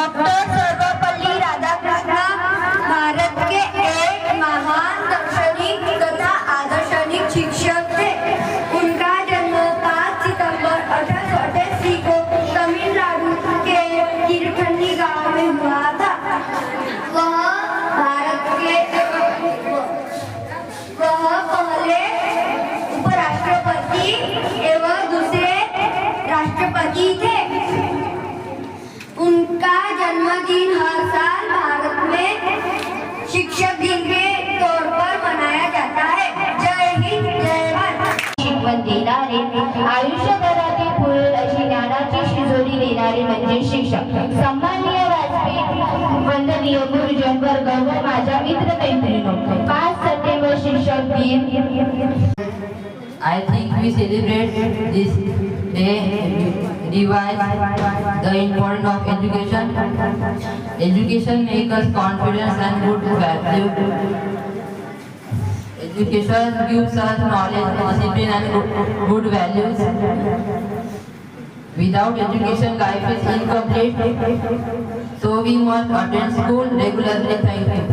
Doctor Sarvepalli Radhakrishna Bharat के एक महान दार्शनिक तथा आदर्शनिक शिक्षक थे। उनका जन्म 5 सितंबर अठारह सौ अठासी को तमिलनाडु के किरठन्नी गाँव में हुआ था। वह भारत के वह पहले उपराष्ट्रपति एवं दूसरे राष्ट्रपति थे। जन्मदिन हर साल भारत में शिक्षक दिन के तौर पर मनाया जाता है। जय हिंद जय भारत। शिकवण देणारे आयुष्यभरातील फुल अशी ज्ञानाची शिजोरी देणारे म्हणजे शिक्षक. सन्माननीय व्यासपीठ वंदनीय गुरुजन वर्ग व माझ्या मित्र मैत्रिणी पाच सप्टेंबर शिक्षक दिन. I think we celebrate this day. Revise the importance of education. Education makes us confidence and good value. Education gives us knowledge, discipline and good values. Without education, life is incomplete. So we must attend school regularly. Thank you.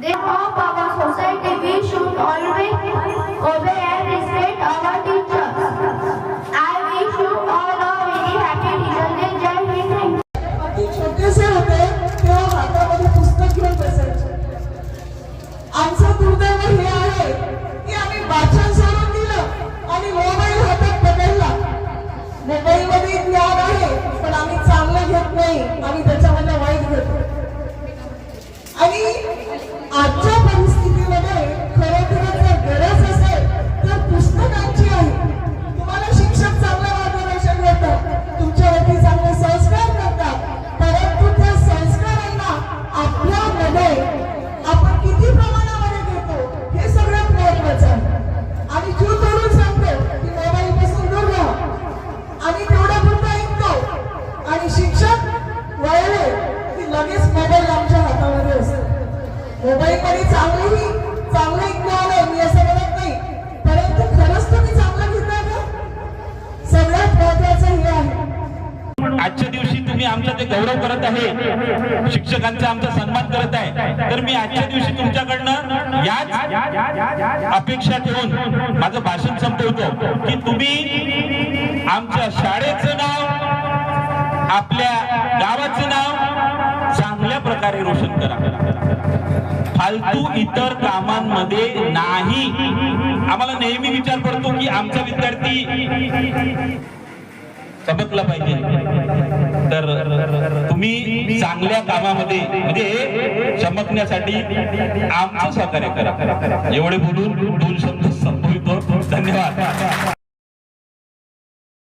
They of our society we should always obey and respect our teachers. I wish you all a very happy teacher day. Jai Hind. छोटेसे होते तेव्हा हातामध्ये पुस्तक घेऊन बसायचे आमचं दुर्दैव हे आहे की आम्ही वाचन सोडून दिलं आणि मोबाईल हातात पकडला मोबाईल मध्ये ज्ञान आहे पण आम्ही चांगलं घेत नाही आम्ही त्याच्यामध्ये लगेच मोबाईल आमच्या हातामध्ये असतो. मोबाईल मध्ये चांगलेही चांगलं ज्ञान आहे मी असं म्हणत नाही. परंतु खरंच तुम्ही चांगलं घेता का सगळ्यात महत्वाचं हे आहे. आजच्या दिवशी तुम्ही आमचा ते गौरव करत आहे. शिक्षकांचा आमचा सन्मान करत आहे. तर मी आजच्या दिवशी तुमच्याकडनं याच अपेक्षा ठेवून माझं भाषण संपवतो की तुम्ही आमच्या शाळेचं नाव आपल्या गावाचं नाव कार्य रोशन करा. फालतू इतर कामांमध्ये नाही. आम्हाला नेहमी विचार पडतो की आमचा विद्यार्थी चमकला पाहिजे. तर तुम्ही चांगल्या कामामध्ये म्हणजे चमकण्यासाठी आमचं सहकार्य करा. एवढे बोलून दोन शब्द संपवितो. धन्यवाद.